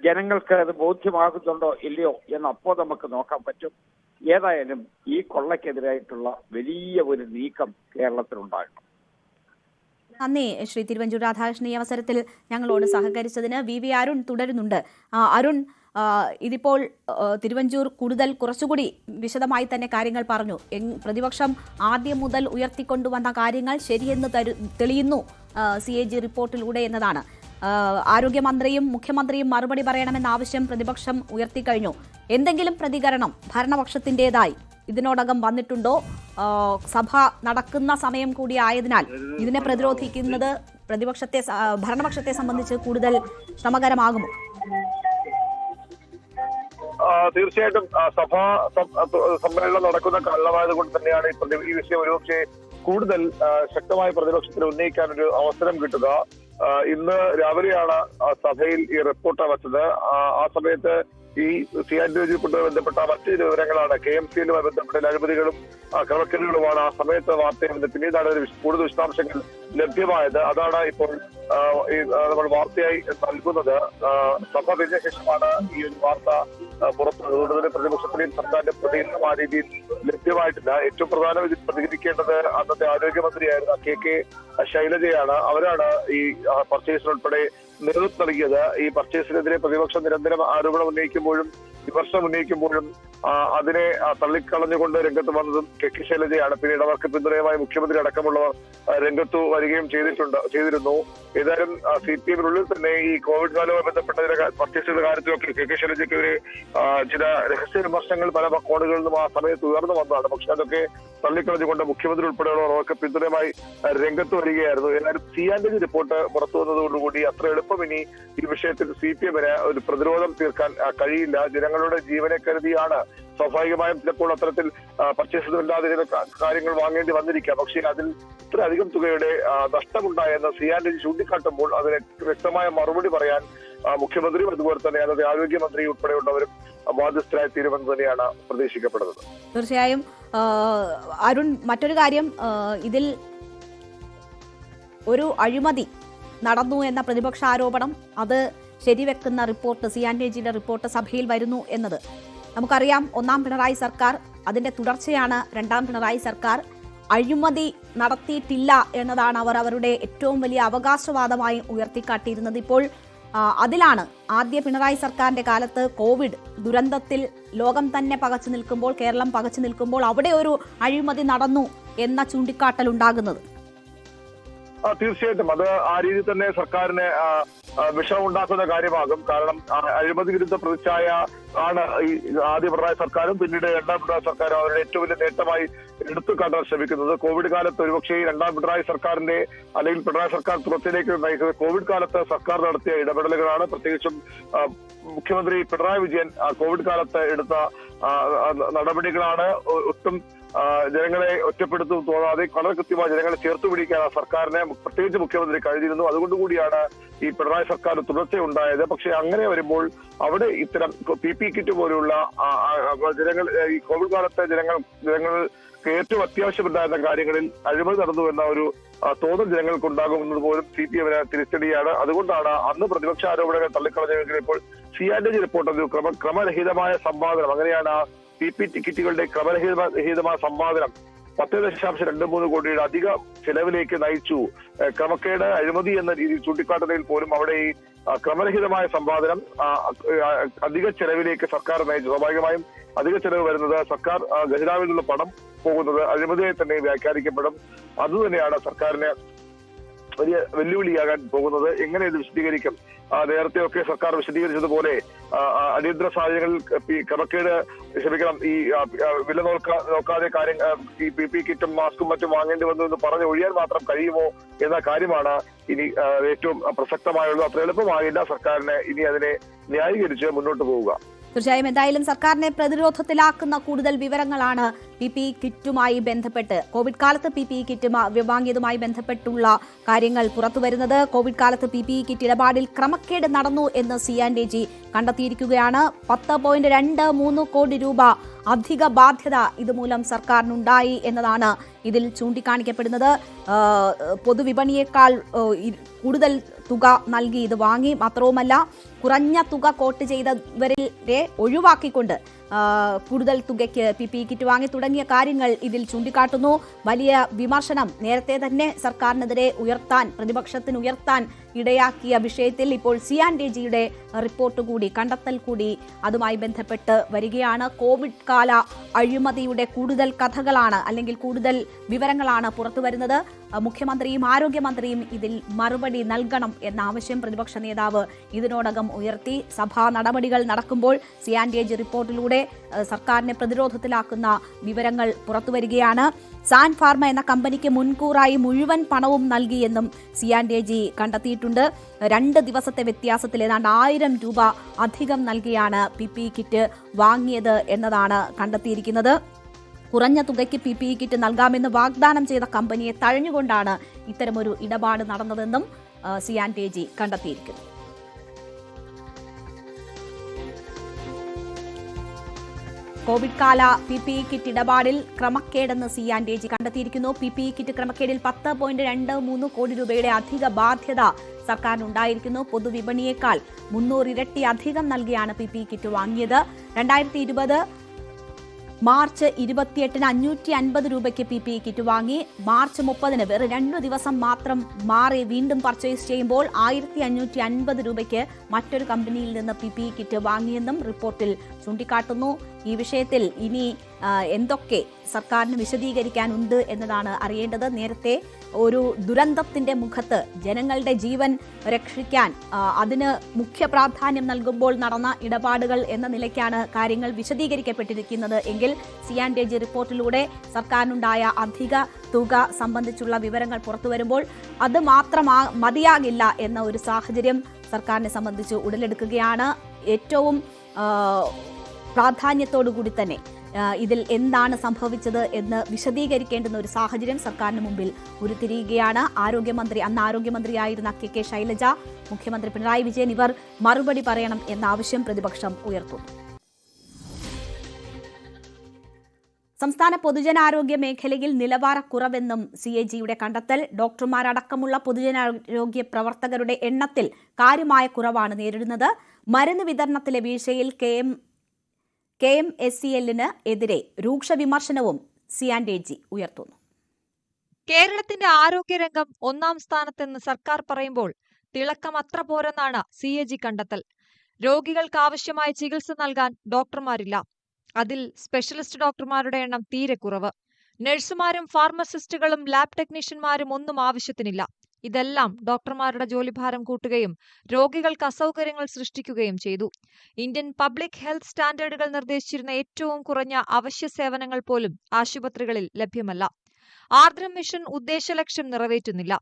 ജനങ്ങൾക്ക് അത് ബോധ്യമാകുന്നുണ്ടോ ഇല്ലയോ എന്ന് അപ്പോൾ നമുക്ക് നോക്കാൻ പറ്റും. ഏതായാലും ഈ കൊള്ളക്കെതിരായിട്ടുള്ള വലിയ ഒരു നീക്കം കേരളത്തിലുണ്ടാകണം. നന്ദി ശ്രീ തിരുവഞ്ചൂർ രാധാകൃഷ്ണൻ ഈ അവസരത്തിൽ ഞങ്ങളോട് സഹകരിച്ചതിന്. വി വി അരുൺ തുടരുന്നുണ്ട്. അരുൺ ഇതിപ്പോൾ തിരുവഞ്ചൂർ കൂടുതൽ കുറച്ചുകൂടി വിശദമായി തന്നെ കാര്യങ്ങൾ പറഞ്ഞു. പ്രതിപക്ഷം ആദ്യം മുതൽ ഉയർത്തിക്കൊണ്ടുവന്ന കാര്യങ്ങൾ ശരിയെന്ന് തെളിയുന്നു സി എ ജി റിപ്പോർട്ടിലൂടെ എന്നതാണ്. ആരോഗ്യമന്ത്രിയും മുഖ്യമന്ത്രിയും മറുപടി പറയണമെന്ന ആവശ്യം പ്രതിപക്ഷം ഉയർത്തിക്കഴിഞ്ഞു. എന്തെങ്കിലും പ്രതികരണം ഭരണപക്ഷത്തിന്റെതായി ഇതിനോടകം വന്നിട്ടുണ്ടോ? സഭ നടക്കുന്ന സമയം കൂടി ആയതിനാൽ ഇതിനെ പ്രതിരോധിക്കുന്നത് പ്രതിപക്ഷത്തെ ഭരണപക്ഷത്തെ സംബന്ധിച്ച് കൂടുതൽ ശ്രമകരമാകുമോ? തീർച്ചയായിട്ടും സഭാ സമ്മേളനം നടക്കുന്ന കാലമായത് കൊണ്ട് തന്നെയാണ് ഈ വിഷയം ഒരുപക്ഷെ കൂടുതൽ ശക്തമായ പ്രതിപക്ഷത്തിന് ഉന്നയിക്കാൻ ഒരു അവസരം കിട്ടുക. ഇന്ന് രാവിലെയാണ് സഭയിൽ ഈ റിപ്പോർട്ട് വച്ചത്. ആ സമയത്ത് ഈ സി ആൻഡ് റിപ്പോർട്ടുമായി ബന്ധപ്പെട്ട മറ്റ് വിവരങ്ങളാണ്. കെ എം സിയിലുമായി ബന്ധപ്പെട്ട അഴിമതികളും ക്രമക്കേടുകളുമാണ് ആ സമയത്ത് വാർത്തയായിരുന്നത് പിന്നീടാണ് കൂടുതൽ വിശദാംശങ്ങൾ ലഭ്യമായത്. അതാണ് ഇപ്പോൾ നമ്മൾ വാർത്തയായി നൽകുന്നത്. സഭ പിരിഞ്ഞ ശേഷമാണ് ഈ ഒരു വാർത്ത പുറത്തു അതുകൊണ്ട് തന്നെ പ്രതിപക്ഷത്തിലെയും സർക്കാരിന്റെ പ്രതികരണം ആ രീതിയിൽ ലഭ്യമായിട്ടില്ല. ഏറ്റവും പ്രധാനം ഇതിൽ പ്രതികരിക്കേണ്ടത് അന്നത്തെ ആരോഗ്യമന്ത്രിയായിരുന്ന കെ കെ ശൈലജയാണ്. അവരാണ് ഈ പർച്ചേസിനുൾപ്പെടെ നേതൃത്വം നൽകിയത്. ഈ പർച്ചേസിനെതിരെ പ്രതിപക്ഷം നിരന്തരം ആരോപണം ഉന്നയിക്കുമ്പോഴും വിമർശനം ഉന്നയിക്കുമ്പോഴും അതിനെ തള്ളിക്കളഞ്ഞുകൊണ്ട് രംഗത്ത് വന്നതും കെ കെ ശൈലജയാണ്. പിന്നീട് അവർക്ക് പിന്തുണയുമായി മുഖ്യമന്ത്രി അടക്കമുള്ളവർ രംഗത്തു വരികയും ചെയ്തിട്ടുണ്ട് ചെയ്തിരുന്നു. ഏതായാലും സി പി എമ്മിനുള്ളിൽ തന്നെ ഈ കോവിഡ് കാലവുമായി ബന്ധപ്പെട്ട ചില പർച്ചേസുകളുടെ കാര്യത്തിലൊക്കെ കെ കെ ശൈലജയ്ക്കെതിരെ ചില രഹസ്യ വിമർശനങ്ങൾ പല കോണുകളിൽ നിന്നും ആ സമയത്ത് ഉയർന്നു വന്നതാണ്. പക്ഷെ അതൊക്കെ തള്ളിക്കളഞ്ഞുകൊണ്ട് മുഖ്യമന്ത്രി ഉൾപ്പെടെയുള്ളവർ അവർക്ക് പിന്തുണയുമായി രംഗത്ത് വരികയായിരുന്നു. ഏതായാലും സി ആൻഡ് റിപ്പോർട്ട് പുറത്തു വന്നതോടുകൂടി അത്ര എളുപ്പം ഇനി ഈ വിഷയത്തിൽ സി പി എമ്മിന് ഒരു പ്രതിരോധം തീർക്കാൻ കഴിയില്ല. ജനങ്ങളുടെ ജീവനെ കരുതിയാണ് സ്വാഭാവികമായും ചിലപ്പോൾ അത്തരത്തിൽ പർച്ചേസില്ലാതെ ചില കാര്യങ്ങൾ വാങ്ങേണ്ടി വന്നിരിക്കാം പക്ഷേ അതിൽ ഇത്രയധികം തുകയുടെ നഷ്ടമുണ്ടായെന്ന് സി ആൻഡ് ചൂണ്ടിക്കാട്ടുമ്പോൾ അതിന് വ്യക്തമായ മറുപടി പറയാൻ മുഖ്യമന്ത്രിയും അതുപോലെ തന്നെ അതായത് ആരോഗ്യമന്ത്രി ഉൾപ്പെടെയുള്ളവരും ബാധ്യസ്ഥരായി തീരുമെന്ന് തന്നെയാണ് പ്രതീക്ഷിക്കപ്പെടുന്നത്. തീർച്ചയായും അരുൺ മറ്റൊരു കാര്യം ഇതിൽ ഒരു അഴിമതി നടന്നു എന്ന പ്രതിപക്ഷ ആരോപണം അത് ശരിവെക്കുന്ന റിപ്പോർട്ട് സി ആൻഡ് ജിയുടെ റിപ്പോർട്ട് സഭയിൽ വരുന്നു എന്നത്. നമുക്കറിയാം ഒന്നാം പിണറായി സർക്കാർ അതിന്റെ തുടർച്ചയാണ്. രണ്ടാം പിണറായി സർക്കാർ അഴിമതി നടത്തിയിട്ടില്ല എന്നതാണ് അവർ അവരുടെ ഏറ്റവും വലിയ അവകാശവാദമായി ഉയർത്തിക്കാട്ടിയിരുന്നത്. ഇപ്പോൾ അതിലാണ് ആദ്യ പിണറായി സർക്കാരിന്റെ കാലത്ത് കോവിഡ് ദുരന്തത്തിൽ ലോകം തന്നെ പകച്ചു നിൽക്കുമ്പോൾ കേരളം പകച്ചു നിൽക്കുമ്പോൾ അവിടെ ഒരു അഴിമതി നടന്നു എന്ന ചൂണ്ടിക്കാട്ടൽ ഉണ്ടാകുന്നത് തീർച്ചയായിട്ടും. അത് ആ രീതിയിൽ തന്നെ സർക്കാരിന് വിഷമുണ്ടാക്കുന്ന കാര്യമാകും. കാരണം അഴിമതി വിരുദ്ധ പ്രതിച്ഛായ ആണ് ഈ ആദ്യ പിണറായി സർക്കാരും പിന്നീട് രണ്ടാം പിണറായി സർക്കാരും അവരുടെ ഏറ്റവും വലിയ നേട്ടമായി എടുത്തു കാട്ടാൻ ശ്രമിക്കുന്നത്. കോവിഡ് കാലത്ത് ഒരുപക്ഷേ രണ്ടാം പിണറായി സർക്കാരിന്റെ അല്ലെങ്കിൽ പിണറായി സർക്കാർ പുറത്തിലേക്ക് നയിക്കുന്നത് കോവിഡ് കാലത്ത് സർക്കാർ നടത്തിയ ഇടപെടലുകളാണ്. പ്രത്യേകിച്ചും മുഖ്യമന്ത്രി പിണറായി വിജയൻ കോവിഡ് കാലത്ത് എടുത്ത നടപടികളാണ് ഒട്ടും ജനങ്ങളെ ഒറ്റപ്പെടുത്തും തോന്നാതെ വളരെ കൃത്യമായി ജനങ്ങളെ ചേർത്ത് പിടിക്കാൻ സർക്കാരിനെ പ്രത്യേകിച്ച് മുഖ്യമന്ത്രി കഴിഞ്ഞിരുന്നു അതുകൊണ്ട് കൂടിയാണ് ഈ പിണറായി സർക്കാർ തുടർച്ചയുണ്ടായത് പക്ഷെ അങ്ങനെ വരുമ്പോൾ അവിടെ ഇത്തരം പി പി കിറ്റ് പോലുള്ള ജനങ്ങൾ ഈ കോവിഡ് കാലത്തെ ജനങ്ങൾ ജനങ്ങൾ ഏറ്റവും അത്യാവശ്യമുണ്ടായിരുന്ന കാര്യങ്ങളിൽ അഴിമതി നടന്നു എന്ന ഒരു തോന്നൽ ജനങ്ങൾക്കുണ്ടാകും എന്നത് പോലും സി പി എമ്മിന് തിരിച്ചടിയാണ്. അതുകൊണ്ടാണ് അന്ന് പ്രതിപക്ഷ ആരോപണങ്ങൾ തള്ളിക്കളഞ്ഞെങ്കിൽ ഇപ്പോൾ സി ആൻഡ് ജി റിപ്പോർട്ട് ക്രമ ക്രമരഹിതമായ സംവാദനം അങ്ങനെയാണ് പി പി ടിക്കറ്റുകളുടെ ക്രമരഹിതമായ രഹിതമായ സമ്പാദനം പത്ത് ദശാംശം രണ്ട് മൂന്ന് കോടിയുടെ അധിക ചെലവിലേക്ക് നയിച്ചു. ക്രമക്കേട് അഴിമതി എന്ന രീതിയിൽ ചൂണ്ടിക്കാട്ടുന്നതിൽ പോലും അവിടെ ഈ ക്രമരഹിതമായ സമ്പാദനം അധിക ചെലവിലേക്ക് സർക്കാർ നയിച്ചു. സ്വാഭാവികമായും അധിക ചെലവ് വരുന്നത് സർക്കാർ ഖജനാവിൽ നിന്നുള്ള പണം പോകുന്നത് അഴിമതിയെ തന്നെ വ്യാഖ്യാനിക്കപ്പെടും. അതുതന്നെയാണ് സർക്കാരിനെ വലിയ വെല്ലുവിളിയാകാൻ പോകുന്നത്. എങ്ങനെ ഇത് വിശദീകരിക്കും? നേരത്തെയൊക്കെ സർക്കാർ വിശദീകരിച്ചതുപോലെ അടിയന്തര സാഹചര്യങ്ങളിൽ ക്രമക്കേട് ക്ഷമിക്കണം ഈ വില നോക്കാ നോക്കാതെ കാര്യം ഈ പി പി കിറ്റും മാസ്കും മറ്റും വാങ്ങേണ്ടി വന്നു എന്ന് പറഞ്ഞ് ഒഴിയാൻ മാത്രം കഴിയുമോ എന്ന കാര്യമാണ് ഇനി ഏറ്റവും പ്രസക്തമായുള്ളത്. അത്ര എളുപ്പമാകില്ല സർക്കാരിന് ഇനി അതിനെ ന്യായീകരിച്ച് മുന്നോട്ട് പോവുക. തീർച്ചയായും എന്തായാലും സർക്കാരിനെ പ്രതിരോധത്തിലാക്കുന്ന കൂടുതൽ വിവരങ്ങളാണ് പി പി കിറ്റുമായി ബന്ധപ്പെട്ട്. കോവിഡ് കാലത്ത് പി പി കിറ്റ് വാങ്ങിയതുമായി ബന്ധപ്പെട്ടുള്ള കാര്യങ്ങൾ പുറത്തുവരുന്നത് കോവിഡ് കാലത്ത് പി പി കിറ്റ് ഇടപാടിൽ ക്രമക്കേട് നടന്നു എന്ന് സി ആൻഡ് ഡി ജി കണ്ടെത്തിയിരിക്കുകയാണ്. പത്ത് പോയിന്റ് രണ്ട് മൂന്ന് കോടി രൂപ അധിക ബാധ്യത ഇതുമൂലം സർക്കാരിനുണ്ടായി എന്നതാണ് ഇതിൽ ചൂണ്ടിക്കാണിക്കപ്പെടുന്നത്. പൊതുവിപണിയേക്കാൾ കൂടുതൽ തുക നൽകി. ഇത് വാങ്ങി മാത്രവുമല്ല കുറഞ്ഞ തുക കോട്ട് ചെയ്തവരെ ഒഴിവാക്കിക്കൊണ്ട് കൂടുതൽ തുകയ്ക്ക് പി പി കിറ്റ് വാങ്ങി തുടങ്ങിയ കാര്യങ്ങൾ ഇതിൽ ചൂണ്ടിക്കാട്ടുന്നു. വലിയ വിമർശനം നേരത്തെ തന്നെ സർക്കാരിനെതിരെ ഉയർത്താൻ പ്രതിപക്ഷത്തിന് ഉയർത്താൻ ഇടയാക്കിയ വിഷയത്തിൽ ഇപ്പോൾ സി ആൻഡ് ജിയുടെ റിപ്പോർട്ട് കൂടി കണ്ടെത്തൽ കൂടി അതുമായി ബന്ധപ്പെട്ട് വരികയാണ്. കോവിഡ് കാല അഴിമതിയുടെ കൂടുതൽ കഥകളാണ് അല്ലെങ്കിൽ കൂടുതൽ വിവരങ്ങളാണ് പുറത്തു വരുന്നത്. മുഖ്യമന്ത്രിയും ആരോഗ്യമന്ത്രിയും ഇതിൽ മറുപടി നൽകണം എന്ന ആവശ്യം പ്രതിപക്ഷ നേതാവ് ഇതിനോടകം ഉയർത്തി. സഭാ നടപടികൾ നടക്കുമ്പോൾ സി ആൻഡ് റിപ്പോർട്ടിലൂടെ സർക്കാരിനെ പ്രതിരോധത്തിലാക്കുന്ന വിവരങ്ങൾ പുറത്തുവരികയാണ് സാൻ ഫാർമ എന്ന കമ്പനിക്ക് മുൻകൂറായി മുഴുവൻ പണവും നൽകിയെന്നും സി ആൻഡ് ഡി ജി കണ്ടെത്തിയിട്ടുണ്ട്. രണ്ട് ദിവസത്തെ വ്യത്യാസത്തിൽ ഏതാണ്ട് ആയിരം രൂപ അധികം നൽകിയാണ് പി പി കിറ്റ് വാങ്ങിയത് എന്നതാണ് കണ്ടെത്തിയിരിക്കുന്നത്. കുറഞ്ഞ തുകയ്ക്ക് പി പി കിറ്റ് നൽകാമെന്ന് വാഗ്ദാനം ചെയ്ത കമ്പനിയെ തഴഞ്ഞുകൊണ്ടാണ് ഇത്തരമൊരു ഇടപാട് നടന്നതെന്നും ആ, സി ആൻഡ് ഡി ജി കണ്ടെത്തിയിരിക്കുന്നു. കോവിഡ് കാല പി പി ഇ കിറ്റ് ഇടപാടിൽ ക്രമക്കേടെന്ന് സി ആൻഡ് ജി കണ്ടെത്തിയിരിക്കുന്നു. പി പി ഇ കിറ്റ് ക്രമക്കേടിൽ പത്ത് പോയിന്റ് രണ്ട് മൂന്ന് കോടി രൂപയുടെ അധിക ബാധ്യത സർക്കാരിനുണ്ടായിരിക്കുന്നു. പൊതുവിപണിയേക്കാൾ മുന്നൂറ് ഇരട്ടി അധികം നൽകിയാണ് പി പി ഇ കിറ്റ് വാങ്ങിയത്. രണ്ടായിരത്തി ഇരുപത് മാർച്ച് ഇരുപത്തിയെട്ടിന് അഞ്ഞൂറ്റി അൻപത് രൂപയ്ക്ക് പി പി കിറ്റ് വാങ്ങി മാർച്ച് മുപ്പതിന് വെറും രണ്ടു ദിവസം മാത്രം മാറി വീണ്ടും പർച്ചേസ് ചെയ്യുമ്പോൾ ആയിരത്തി അഞ്ഞൂറ്റി അൻപത് രൂപയ്ക്ക് മറ്റൊരു കമ്പനിയിൽ നിന്ന് പി പി കിറ്റ് വാങ്ങിയെന്നും റിപ്പോർട്ടിൽ ചൂണ്ടിക്കാട്ടുന്നു. ഈ വിഷയത്തിൽ ഇനി എന്തൊക്കെ സർക്കാരിന് വിശദീകരിക്കാനുണ്ട് എന്നതാണ് അറിയേണ്ടത്. നേരത്തെ ഒരു ദുരന്തത്തിന്റെ മുഖത്ത് ജനങ്ങളുടെ ജീവൻ രക്ഷിക്കാൻ അതിന് മുഖ്യ പ്രാധാന്യം നൽകുമ്പോൾ നടന്ന ഇടപാടുകൾ എന്ന നിലയ്ക്കാണ് കാര്യങ്ങൾ വിശദീകരിക്കപ്പെട്ടിരിക്കുന്നത്. എങ്കിൽ സി ആൻഡ് ഡി ജി റിപ്പോർട്ടിലൂടെ സർക്കാരിനുണ്ടായ അധിക തുക സംബന്ധിച്ചുള്ള വിവരങ്ങൾ പുറത്തു വരുമ്പോൾ അത് മാത്രമാ മതിയാകില്ല എന്ന ഒരു സാഹചര്യം സർക്കാരിനെ സംബന്ധിച്ച് ഉടലെടുക്കുകയാണ്. ഏറ്റവും പ്രാധാന്യത്തോടു കൂടി തന്നെ ഇതിൽ എന്താണ് സംഭവിച്ചത് എന്ന് വിശദീകരിക്കേണ്ടുന്ന ഒരു സാഹചര്യം സർക്കാരിന് മുമ്പിൽ ഉരുത്തിരിയുകയാണ്. ആരോഗ്യമന്ത്രി അന്ന് ആരോഗ്യമന്ത്രിയായിരുന്ന കെ കെ ശൈലജ മുഖ്യമന്ത്രി പിണറായി വിജയൻ ഇവർ മറുപടി പറയണം എന്ന ആവശ്യം പ്രതിപക്ഷം ഉയർത്തുന്നു സംസ്ഥാന പൊതുജനാരോഗ്യ മേഖലയിൽ നിലവാരക്കുറവെന്നും സി എ ജിയുടെ കണ്ടെത്തൽ ഡോക്ടർമാരടക്കമുള്ള പൊതുജനാരോഗ്യ പ്രവർത്തകരുടെ എണ്ണത്തിൽ കാര്യമായ കുറവാണ് നേരിടുന്നത്. മരുന്ന് വിതരണത്തിലെ വീഴ്ചയിൽ K M K M S C എല്ലിന് എതിരെ രൂക്ഷ വിമർശനവും സിയാൻഡേജി ഉയർത്തുന്നു. കേരളത്തിന്റെ ആരോഗ്യരംഗം ഒന്നാം സ്ഥാനത്തെന്ന് സർക്കാർ പറയുമ്പോൾ തിളക്കം അത്ര പോരെന്നാണ് സി എ ജി കണ്ടെത്തൽ. രോഗികൾക്ക് ആവശ്യമായ ചികിത്സ നൽകാൻ ഡോക്ടർമാരില്ല. അതിൽ സ്പെഷ്യലിസ്റ്റ് ഡോക്ടർമാരുടെ എണ്ണം തീരെ കുറവ്. നഴ്സുമാരും ഫാർമസിസ്റ്റുകളും ലാബ് ടെക്നീഷ്യന്മാരും ഒന്നും ആവശ്യത്തിനില്ല. ഇതെല്ലാം ഡോക്ടർമാരുടെ ജോലിഭാരം കൂട്ടുകയും രോഗികൾക്ക് അസൗകര്യങ്ങൾ സൃഷ്ടിക്കുകയും ചെയ്തു. ഇന്ത്യൻ പബ്ലിക് ഹെൽത്ത് സ്റ്റാൻഡേർഡുകൾ നിർദ്ദേശിച്ചിരുന്ന ഏറ്റവും കുറഞ്ഞ അവശ്യ സേവനങ്ങൾ പോലും ആശുപത്രികളിൽ ലഭ്യമല്ല. ആർദ്രം മിഷൻ ഉദ്ദേശലക്ഷ്യം നിറവേറ്റുന്നില്ല.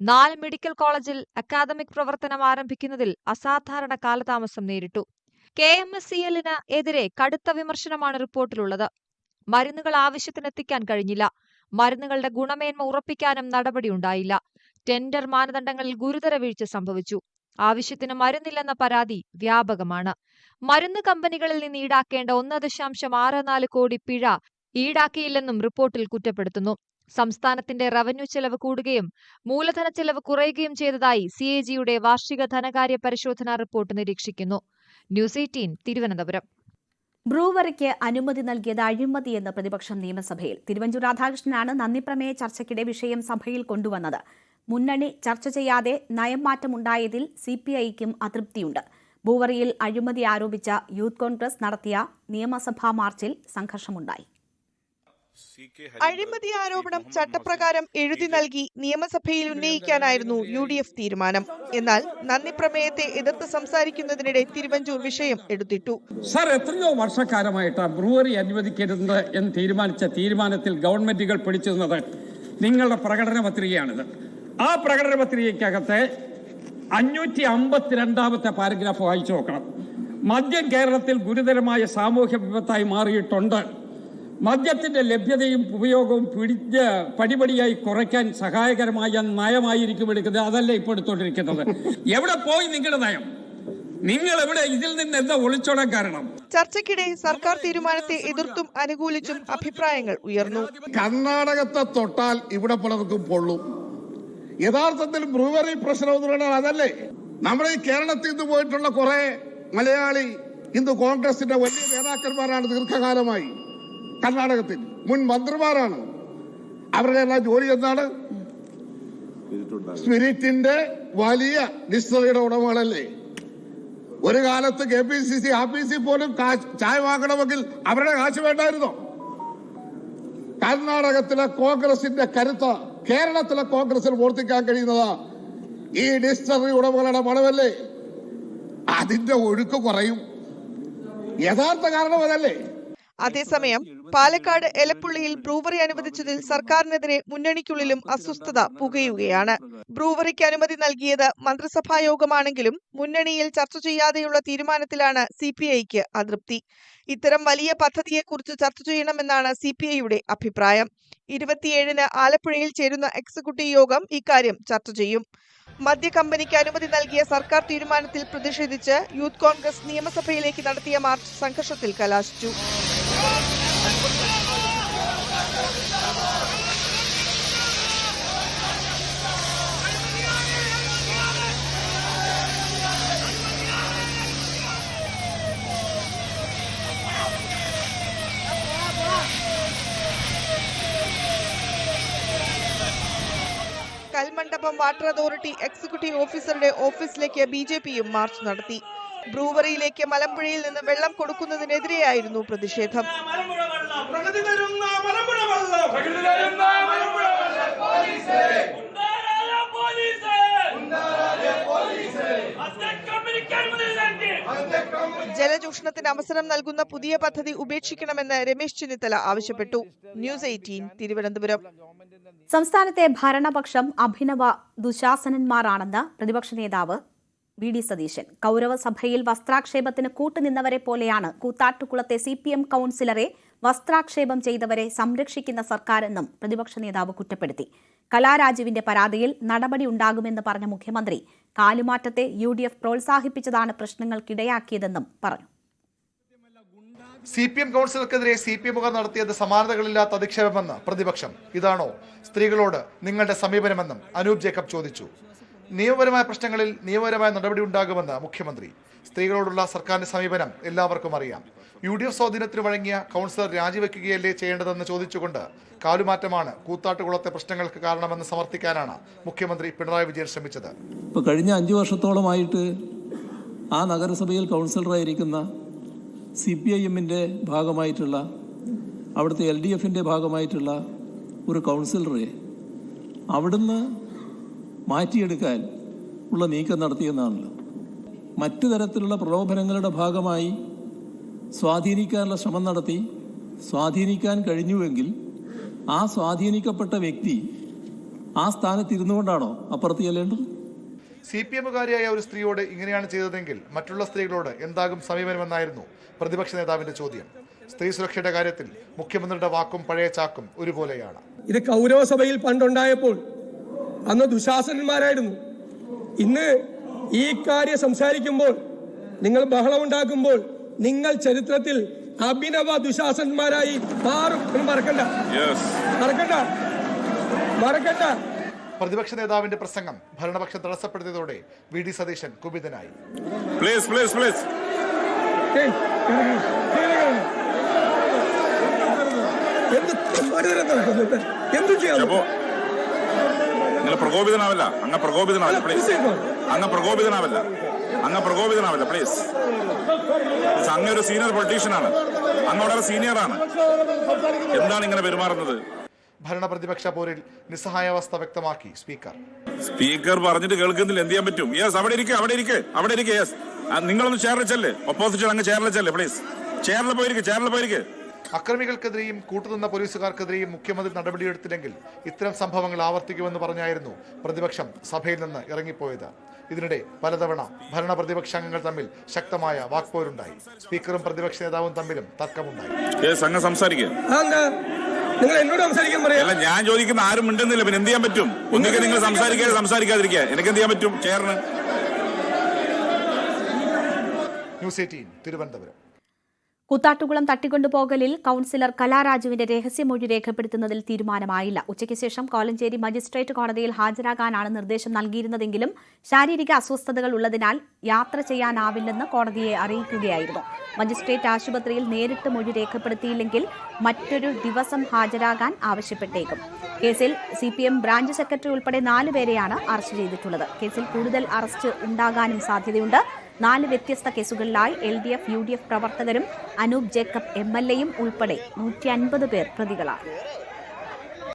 നാല് മെഡിക്കൽ കോളേജിൽ അക്കാദമിക് പ്രവർത്തനം ആരംഭിക്കുന്നതിൽ അസാധാരണ കാലതാമസം നേരിട്ടു. കെ എം എസ് സി എല്ലിന് എതിരെ കടുത്ത വിമർശനമാണ് റിപ്പോർട്ടിലുള്ളത്. മരുന്നുകൾ ആവശ്യത്തിനെത്തിക്കാൻ കഴിഞ്ഞില്ല. മരുന്നുകളുടെ ഗുണമേന്മ ഉറപ്പിക്കാനും നടപടിയുണ്ടായില്ല. ടെൻഡർ മാനദണ്ഡങ്ങളിൽ ഗുരുതര വീഴ്ച സംഭവിച്ചു. ആവശ്യത്തിന് മരുന്നില്ലെന്ന പരാതി വ്യാപകമാണ്. മരുന്ന് കമ്പനികളിൽ നിന്ന് ഈടാക്കേണ്ട ഒന്ന് ദശാംശം ആറ് നാല് കോടി പിഴ ഈടാക്കിയില്ലെന്നും റിപ്പോർട്ടിൽ കുറ്റപ്പെടുത്തുന്നു. സംസ്ഥാനത്തിന്റെ റവന്യൂ ചെലവ് കൂടുകയും മൂലധന ചെലവ് കുറയുകയും ചെയ്തതായി സി എ ജിയുടെ വാർഷിക ധനകാര്യ പരിശോധനാ റിപ്പോർട്ട് നിരീക്ഷിക്കുന്നു. News eighteen Thiruvananthapuram. ബ്രൂവറിക്ക് അനുമതി നൽകിയത് അഴിമതിയെന്ന് പ്രതിപക്ഷം നിയമസഭയിൽ. തിരുവഞ്ചൂർ രാധാകൃഷ്ണനാണ് നന്ദിപ്രമേയ ചർച്ചയ്ക്കിടെ വിഷയം സഭയിൽ കൊണ്ടുവന്നത്. മുന്നണി ചർച്ച ചെയ്യാതെ നയം മാറ്റമുണ്ടായതിൽ സി പി ഐക്കും അതൃപ്തിയുണ്ട്. ബ്രൂവറിയിൽ അഴിമതി ആരോപിച്ച യൂത്ത് കോൺഗ്രസ് നടത്തിയ നിയമസഭാ മാർച്ചിൽ സംഘർഷമുണ്ടായി. അഴിമതി ആരോപണം ചട്ടപ്രകാരം എഴുതി നൽകി നിയമസഭയിൽ ഉന്നയിക്കാനായിരുന്നു യു ഡി എഫ് തീരുമാനം. എന്നാൽ നന്ദി പ്രമേയത്തെ എതിർത്ത് സംസാരിക്കുന്നതിനിടെ തിരുവഞ്ചൂർ വിഷയം എടുത്തിട്ടു. സർ എത്രയോ വർഷക്കാലമായിട്ട് ബ്രൂവറി അനുവദിക്കരുത് എന്ന് തീരുമാനിച്ച തീരുമാനത്തിൽ ഗവൺമെന്റുകൾ പിടിച്ചിരുന്നത് നിങ്ങളുടെ പ്രകടന പത്രികയാണിത്. ആ പ്രകടന പത്രികക്കകത്ത് അഞ്ഞൂറ്റി അമ്പത്തിരണ്ടാമത്തെ പാരഗ്രാഫ് വായിച്ചു നോക്കണം. മദ്യം കേരളത്തിൽ ഗുരുതരമായ സാമൂഹ്യ വിപത്തായി മാറിയിട്ടുണ്ട്. മദ്യത്തിന്റെ ലഭ്യതയും ഉപയോഗവും പിടിച്ച് പടിപടിയായി കുറയ്ക്കാൻ സഹായകരമായ നയമായിരിക്കും എടുക്കുന്നത്. അതല്ല ഇപ്പോൾ എടുത്തോണ്ടിരിക്കുന്നത്. എവിടെ പോയി നിങ്ങളുടെ നയം? നിങ്ങൾ എവിടെ? ഇതിൽ നിന്ന് എന്താ ഒളിച്ചോടാൻ കാരണം? ചർച്ചയ്ക്കിടെ സർക്കാർ തീരുമാനത്തെ എതിർത്തും അനുകൂലിച്ചും അഭിപ്രായങ്ങൾ ഉയർന്നു. കർണാടകത്തെ തൊട്ടാൽ ഇവിടെ പലർക്കും പൊള്ളും. യഥാർത്ഥത്തിൽ ബ്രൂവറി പ്രശ്നം എന്ന് പറഞ്ഞാൽ അതല്ലേ? നമ്മുടെ ഈ കേരളത്തിൽ നിന്ന് പോയിട്ടുള്ള കുറെ മലയാളി ഇന്ന് കോൺഗ്രസിന്റെ വലിയ നേതാക്കന്മാരാണ് ദീർഘകാലമായി. കർണാടകത്തിൽ മുൻ മന്ത്രിമാരാണ്. അവരുടെ എല്ലാം ജോലി എന്താണ്? സ്പിരിറ്റിന്റെ വലിയ ഡിസ്റ്ററിയുടെ ഉടമകളല്ലേ. ഒരു കാലത്ത് കെ പി സി സി ആഫീസിൽ പോലും ചായ വാങ്ങണമെങ്കിൽ അവരുടെ കാശ് വേണ്ടായിരുന്നോ? കർണാടകത്തിലെ കോൺഗ്രസിന്റെ കരുത്ത് കേരളത്തിലെ കോൺഗ്രസിൽ പ്രവർത്തിക്കാൻ കഴിയുന്നത്. ഈ ഡിസ്റ്ററി ഉടമകളുടെ പണമല്ലേ അതിന്റെ ഒഴുക്ക് കുറയും. യഥാർത്ഥ കാരണം അതല്ലേ? അതേസമയം പാലക്കാട് എലപ്പുള്ളിയിൽ ബ്രൂവറി അനുവദിച്ചതിൽ സർക്കാരിനെതിരെ മുന്നണിക്കുള്ളിലും അസ്വസ്ഥത പുകയുകയാണ്. ബ്രൂവറിക്ക് അനുമതി നൽകിയത് മന്ത്രിസഭാ യോഗമാണെങ്കിലും മുന്നണിയിൽ ചർച്ച ചെയ്യാതെയുള്ള തീരുമാനത്തിലാണ് സി പി ഐക്ക് അതൃപ്തി. ഇത്തരം വലിയ പദ്ധതിയെക്കുറിച്ച് ചർച്ച ചെയ്യണമെന്നാണ് സി പി ഐയുടെ അഭിപ്രായം. ഇരുപത്തിയേഴിന് ആലപ്പുഴയിൽ ചേരുന്ന എക്സിക്യൂട്ടീവ് യോഗം ഇക്കാര്യം ചർച്ച ചെയ്യും. മദ്യ കമ്പനിക്ക് അനുമതി നൽകിയ സർക്കാർ തീരുമാനത്തിൽ പ്രതിഷേധിച്ച് യൂത്ത് കോൺഗ്രസ് നിയമസഭയിലേക്ക് നടത്തിയ മാർച്ച് സംഘർഷത്തിൽ കലാശിച്ചു. വാട്ടർ അതോറിറ്റി എക്സിക്യൂട്ടീവ് ഓഫീസറുടെ ഓഫീസിലേക്ക് ബി ജെ പിയും മാർച്ച് നടത്തി. ബ്രൂവറിയിലേക്ക് മലമ്പുഴയിൽ നിന്ന് വെള്ളം കൊടുക്കുന്നതിനെതിരെയായിരുന്നു പ്രതിഷേധം. ജലചൂഷണത്തിന് അവസരം നൽകുന്ന പുതിയ പദ്ധതി ഉപേക്ഷിക്കണമെന്ന് രമേശ് ചെന്നിത്തല ആവശ്യപ്പെട്ടു. News eighteen Thiruvananthapuram. സംസ്ഥാനത്തെ ഭരണപക്ഷം അഭിനവ ദുശാസനന്മാരാണെന്ന് പ്രതിപക്ഷ നേതാവ് വി ഡി സതീശൻ. കൗരവസഭയിൽ വസ്ത്രാക്ഷേപത്തിന് കൂട്ടുനിന്നവരെ പോലെയാണ് കൂത്താട്ടുകുളത്തെ സി പി എം കൌൺസിലറെ വസ്ത്രാക്ഷേപം ചെയ്തവരെ സംരക്ഷിക്കുന്ന സർക്കാരെന്നും പ്രതിപക്ഷ നേതാവ് കുറ്റപ്പെടുത്തി. കലാരാജുവിന്റെ പരാതിയിൽ നടപടി ഉണ്ടാകുമെന്ന് പറഞ്ഞ മുഖ്യമന്ത്രി കാലുമാറ്റത്തെ യു ഡി എഫ് പ്രോത്സാഹിപ്പിച്ചതാണ് പ്രശ്നങ്ങൾക്കിടയാക്കിയതെന്നും പറഞ്ഞു. സി പി എം കൗൺസിലർക്കെതിരെ സി പി എമ്മുകാർ നടത്തിയത് സമാനതകളില്ലാത്ത അധിക്ഷേപമെന്ന് പ്രതിപക്ഷം. ഇതാണോ സ്ത്രീകളോട് നിങ്ങളുടെ സമീപനമെന്നും അനൂപ് ജേക്കബ് ചോദിച്ചു. നിയമപരമായ പ്രശ്നങ്ങളിൽ നിയമപരമായ നടപടി ഉണ്ടാകുമെന്ന് മുഖ്യമന്ത്രി. സ്ത്രീകളോടുള്ള സർക്കാരിന്റെ സമീപനം എല്ലാവർക്കും അറിയാം. യു ഡി എഫ് സ്വാധീനത്തിന് വഴങ്ങിയ കൗൺസിലർ രാജിവെക്കുകയല്ലേ ചെയ്യേണ്ടതെന്ന് ചോദിച്ചുകൊണ്ട് കാലുമാറ്റമാണ് കൂത്താട്ടുകുളത്തെ പ്രശ്നങ്ങൾക്ക് കാരണമെന്ന് സമർത്ഥിക്കാനാണ് മുഖ്യമന്ത്രി പിണറായി വിജയൻ ശ്രമിച്ചത്. ഇപ്പോൾ കഴിഞ്ഞ അഞ്ചു വർഷത്തോളമായിട്ട് ആ നഗരസഭയിൽ കൗൺസിലറായിരിക്കുന്ന സി പി ഐ എമ്മിന്റെ ഭാഗമായിട്ടുള്ള അവിടുത്തെ എൽ ഡി എഫിന്റെ ഭാഗമായിട്ടുള്ള ഒരു കൗൺസിലറെ അവിടുന്ന് മാറ്റിയെടുക്കാൻ ഉള്ള നീക്കം നടത്തിയെന്നാണല്ലോ. മറ്റു തരത്തിലുള്ള പ്രലോഭനങ്ങളുടെ ഭാഗമായി സ്വാധീനിക്കാനുള്ള ശ്രമം നടത്തി സ്വാധീനിക്കാൻ കഴിഞ്ഞുവെങ്കിൽ ആ സ്വാധീനിക്കപ്പെട്ട വ്യക്തി ആ സ്ഥാനത്തിരുന്നു കൊണ്ടാണോ അപ്പുറത്ത് ചെല്ലേണ്ടത്? സി പി എമ്മുകാരിയായ ഒരു സ്ത്രീയോട് ഇങ്ങനെയാണ് ചെയ്തതെങ്കിൽ മറ്റുള്ള സ്ത്രീകളോട് എന്താകും സമീപനമെന്നായിരുന്നു പ്രതിപക്ഷ നേതാവിന്റെ ചോദ്യം. സ്ത്രീ സുരക്ഷയുടെ കാര്യത്തിൽ മുഖ്യമന്ത്രിയുടെ വാക്കും പഴയ ചാക്കും ഒരുപോലെയാണ്. ഇത് കൗരവസഭയിൽ പണ്ടുണ്ടായപ്പോൾ അന്ന് ദുശാസനന്മാരായിരുന്നു. ഇന്ന് ഈ കാര്യം സംസാരിക്കുമ്പോൾ നിങ്ങൾ ബഹളമുണ്ടാക്കുമ്പോൾ നിങ്ങൾ ചരിത്രത്തിൽ അഭിനവ ദുശാസന്മാരായി മാറും എന്ന് മറക്കണ്ട. മറക്കണ്ട. മറക്കണ്ട. പ്രതിപക്ഷ നേതാവിന്റെ പ്രസംഗം ഭരണപക്ഷം തടസ്സപ്പെടുത്തിയതോടെ V D Satheesan കുപിതനായി. Please please please. എന്ത് നിങ്ങൾ പ്രകോപിതനാവല്ല. അങ്ങ് പ്രകോപിതനാവല്ല പ്ലീസ് അങ്ങ് പ്രകോപിതനാവല്ല. അങ്ങ് പ്രകോപിതനാവില്ല പ്ലീസ് അങ്ങ് ഒരു സീനിയർ പൊളിറ്റീഷ്യനാണ് അങ്ങ് വളരെ സീനിയറാണ് എന്താണ് ഇങ്ങനെ പെരുമാറുന്നത്? ഭരണപ്രതിപക്ഷ പോരിൽ നിസ്സഹായാവസ്ഥ വ്യക്തമാക്കി സ്പീക്കർ. സ്പീക്കർ പറഞ്ഞിട്ട് കേൾക്കുന്നില്ല എന്ത് ചെയ്യാൻ പറ്റും? യെസ് അവിടെ ഇരിക്കെ അവിടെ ഇരിക്കെ അവിടെ ഇരിക്കെ യെസ് നിങ്ങളൊന്ന് ചേറിൽ ചെല്ലേ ഒപ്പോസിഷൻ അങ്ങ് ചെല്ലേ പ്ലീസ് ചേർന്ന് പോയിരിക്കെ ചേർന്ന് പോയിരിക്കെ. അക്രമികൾക്കെതിരെയും കൂട്ടുനിന്ന പോലീസുകാർക്കെതിരെയും മുഖ്യമന്ത്രി നടപടിയെടുത്തില്ലെങ്കിൽ ഇത്തരം സംഭവങ്ങൾ ആവർത്തിക്കുമെന്ന് പറഞ്ഞായിരുന്നു പ്രതിപക്ഷം സഭയിൽ നിന്ന് ഇറങ്ങിപ്പോയത്. ഇതിനിടെ പലതവണ ഭരണ പ്രതിപക്ഷാംഗങ്ങൾ തമ്മിൽ ശക്തമായ വാക്പോരുണ്ടായി. സ്പീക്കറും പ്രതിപക്ഷ നേതാവും തമ്മിലും തർക്കമുണ്ടായി. സംസാരിക്കുക നിങ്ങൾ എന്നോട് സംസാരിക്കാൻ പറയാം. ഞാൻ ചോദിക്കുന്ന ആരും മിണ്ടുന്നില്ല. പിന്നെ എന്ത് ചെയ്യാൻ പറ്റും? ഒന്നിക്കെ നിങ്ങൾ സംസാരിക്കാതെ സംസാരിക്കാതിരിക്കുക. എനിക്ക് എന്ത് ചെയ്യാൻ പറ്റും? ചേർന്ന് ന്യൂസ് എയ്റ്റീൻ തിരുവനന്തപുരം. കൂത്താട്ടുകുളം തട്ടിക്കൊണ്ടുപോകലിൽ കൌൺസിലർ കലാരാജുവിന്റെ രഹസ്യമൊഴി രേഖപ്പെടുത്തുന്നതിൽ തീരുമാനമായില്ല. ഉച്ചയ്ക്ക് ശേഷം കോലഞ്ചേരി മജിസ്ട്രേറ്റ് കോടതിയിൽ ഹാജരാകാനാണ് നിർദ്ദേശം നൽകിയിരുന്നതെങ്കിലും ശാരീരിക അസ്വസ്ഥതകൾ ഉള്ളതിനാൽ യാത്ര ചെയ്യാനാവില്ലെന്ന് കോടതിയെ അറിയിക്കുകയായിരുന്നു. മജിസ്ട്രേറ്റ് ആശുപത്രിയിൽ നേരിട്ട് മൊഴി രേഖപ്പെടുത്തിയില്ലെങ്കിൽ മറ്റൊരു ദിവസം ഹാജരാകാൻ ആവശ്യപ്പെട്ടേക്കും. കേസിൽ C P M branch secretary ഉൾപ്പെടെ നാലുപേരെയാണ് അറസ്റ്റ് ചെയ്തിട്ടുള്ളത്. കേസിൽ കൂടുതൽ അറസ്റ്റ് ഉണ്ടാകാനും സാധ്യതയുണ്ട്. നാല് വ്യത്യസ്ത കേസുകളിലായി L D F U D F പ്രവർത്തകരും അനൂപ് ജേക്കബ് എം എൽ എയും ഉൾപ്പെടെ നൂറ്റി അൻപത് പേർ പ്രതികളാണ്.